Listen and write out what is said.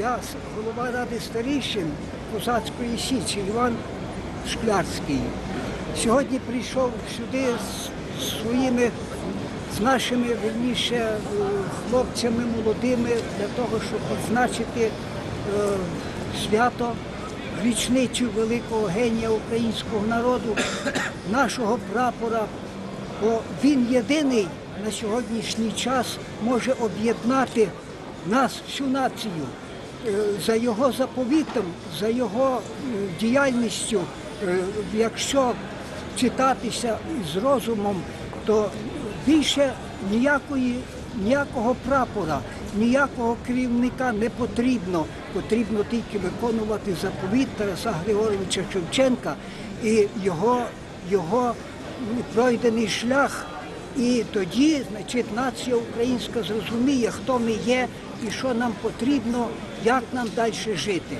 Я голова ради старішин Козацької Січі Іван Шклярський. Сьогодні прийшов сюди з своїми, з нашими вірніше, е, хлопцями молодими для того, щоб відзначити е, свято, річницю великого генія українського народу, нашого прапора. Бо він єдиний на сьогоднішній час може об'єднати нас, всю націю. Е, За його заповітом, за його е, діяльністю, е, якщо читатися з розумом, то більше ніякої, ніякого прапора, ніякого керівника не потрібно. Потрібно тільки виконувати заповіт Тараса Григоровича Шевченка і його, його пройдений шлях. І тоді, значить, нація українська зрозуміє, хто ми є і що нам потрібно, як нам далі жити.